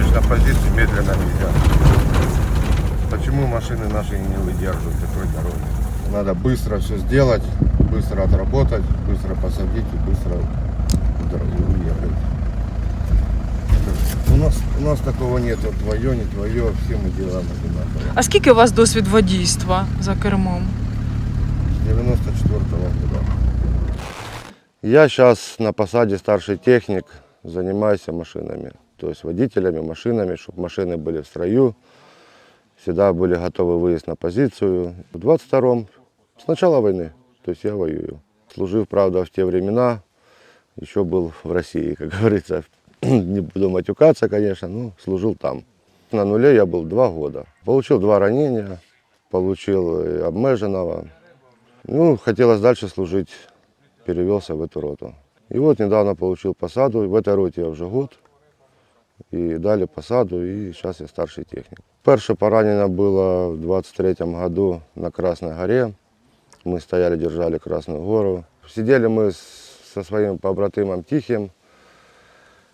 едешь на позиции, медленно нельзя. Почему машины наши не выдерживают такой дороги? Надо быстро все сделать, быстро отработать, быстро посадить и быстро дор- уехать. У нас, у нас такого нет, вот твое, не твое, все мы делаем одинаково. А скільки у вас досвід водійства за кермом? С 94 года. Я сейчас на посаде старший техник, занимаюсь машинами. То есть водителями, машинами, чтобы машины были в строю, всегда были готовы выезд на позицию. В 22-м, с начала войны, то есть я воюю. Служил, правда, в те времена, еще был в России, как говорится. Не буду матюкаться, конечно, но служил там. На нуле я был два года. Получил два ранения, получил э, обмеженного. Ну, хотелось дальше служить, перевелся в эту роту. И вот недавно получил посаду, в этой роте я уже год. И дали посаду, и сейчас я старший техник. Перше поранение было в 23 году на Красной горе. Мы стояли, держали Красную гору. Сидели мы с- со своим побратимом Тихим,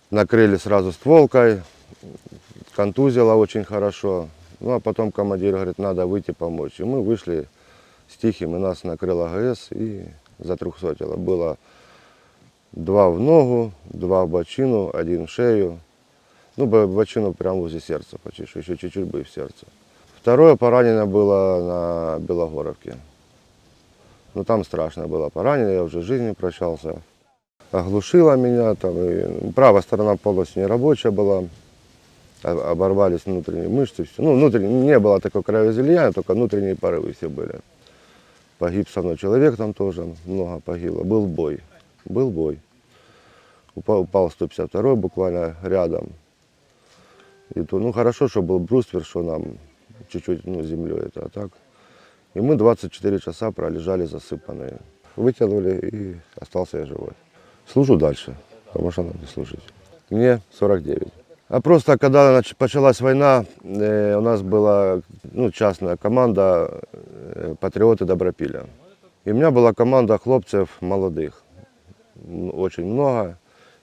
накрыли сразу стволкой, контузило очень хорошо. Ну а потом командир говорит, надо выйти помочь. И мы вышли с Тихим, и нас накрыл АГС и затрехсотило. Было два в ногу, два в бочину, один в шею. Ну, бо- бочину прямо возле сердца почти, еще чуть-чуть бы и в сердце. Второе поранение было на Белогоровке. Ну, там страшно было поранение, я уже с жизнью прощался. Оглушило меня, там, и ну, правая сторона полностью нерабочая была, оборвались внутренние мышцы, все. Ну, внутренние, не было такого кровоизлияния, только внутренние порывы все были. Погиб со мной человек там тоже, много погибло. Был бой, был бой. Упал, упал 152 буквально рядом. И то, ну хорошо, что был бруствер, что нам чуть-чуть ну, землей это, а так. И мы 24 часа пролежали засыпанные. Вытянули и остался я живой. Служу дальше, потому что надо служить. Мне 49. А просто когда нач- началась война, э, у нас была ну, частная команда э, «Патриоты Добропиля». И у меня была команда хлопцев молодых, очень много.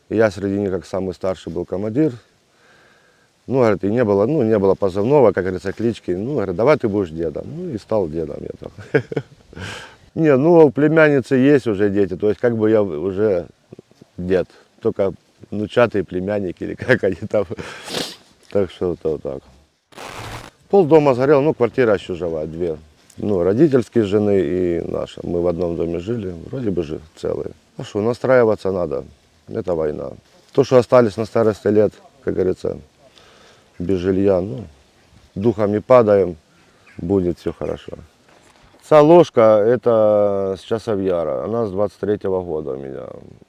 И я среди них, как самый старший, был командир. Ну, говорит, и не было, ну, не было позывного, как говорится, клички. Ну, говорит, давай ты будешь дедом. Ну, и стал дедом я так. Не, ну, у племянницы есть уже дети, то есть как бы я уже дед, только внучатые племянники или как они там. Так что вот так. Пол дома сгорел, ну, квартира жива, две. Ну, родительские жены и наша. Мы в одном доме жили, вроде бы же целые. А что, настраиваться надо. Это война. То, что остались на старости лет, как говорится, без жилья, ну, духом не падаем, будет все хорошо. Ця ложка, это с часов Яра, она с 23 года у меня.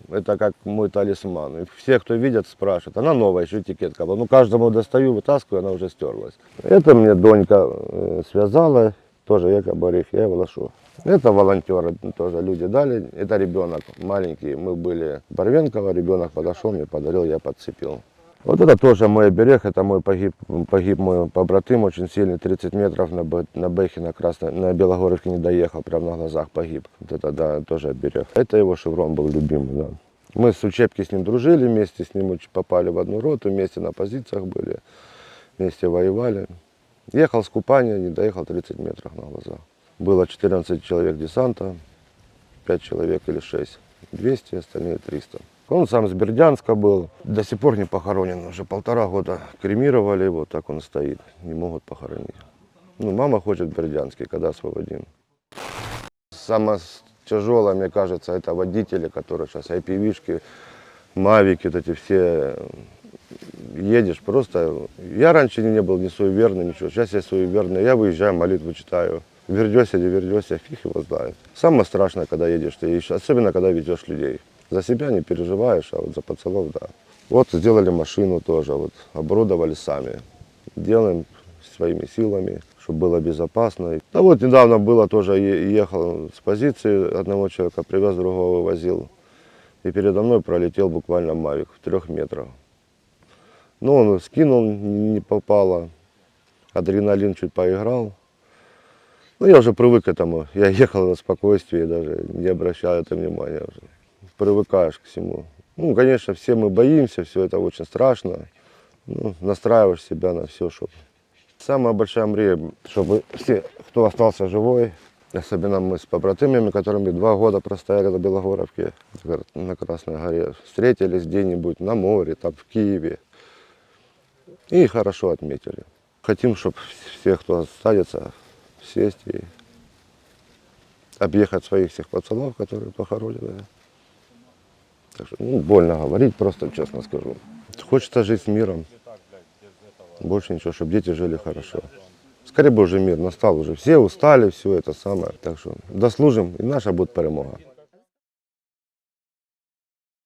Это как мой талисман. И все, кто видят, спрашивают. Она новая, еще этикетка была. Ну, каждому достаю, вытаскиваю, она уже стерлась. Это мне Донька э, связала, тоже якобы орехи, я его ношу. Это волонтеры, тоже люди дали. Это ребенок маленький. Мы были в Барвенково, ребенок подошел, мне подарил, я подцепил. Вот это тоже мой оберег, это мой погиб, погиб мой побратим очень сильный, 30 метров на, на Бэхе, на Красной, на Белогоровке не доехал, прямо на глазах погиб. Вот это, да, тоже оберег. Это его шеврон был любимый, да. Мы с учебки с ним дружили, вместе с ним попали в одну роту, вместе на позициях были, вместе воевали. Ехал с Купания, не доехал 30 метров на глазах. Было 14 человек десанта, 5 человек или 6. 200, остальные 300. Он сам с Бердянска был, до сих пор не похоронен, уже полтора года кремировали его, так он стоит, не могут похоронить. Ну, мама хочет Бердянский, когда освободим. Самое тяжелое, мне кажется, это водители, которые сейчас IPV-шки, мавики, вот эти все, едешь просто. Я раньше не был ни суеверный, ничего, сейчас я суеверный, я выезжаю, молитву читаю. Вердешься, не вердешься, фиг его знает. Самое страшное, когда едешь, ты ищешь, особенно когда ведешь людей. За себя не переживаешь, а вот за пацанов, да. Вот сделали машину тоже, вот оборудовали сами. Делаем своими силами, чтобы было безопасно. А вот недавно было тоже, ехал с позиции одного человека, привез другого, вывозил. И передо мной пролетел буквально мавик в трех метрах. Ну, он скинул, не попало. Адреналин чуть поиграл. Ну, я уже привык к этому. Я ехал на спокойствии, даже не обращал это внимания уже. Привыкаешь к всему. Ну, конечно, все мы боимся, все это очень страшно. ну, настраиваешь себя на все, чтобы... Самая большая мрия, чтобы все, кто остался живой, особенно мы с побратимами, которыми два года простояли на Белогоровке, на Красной горе, встретились где-нибудь на море, там в Киеве, и хорошо отметили. Хотим, чтобы все, кто останется, сесть и объехать своих всех пацанов, которые похоронены. Так что, ну, больно говорить, просто честно скажу. Хочется жить с миром. Больше ничего, чтобы дети жили хорошо. Скорее бы уже мир настал, уже все устали, все это самое. Так что дослужим, и наша будет перемога.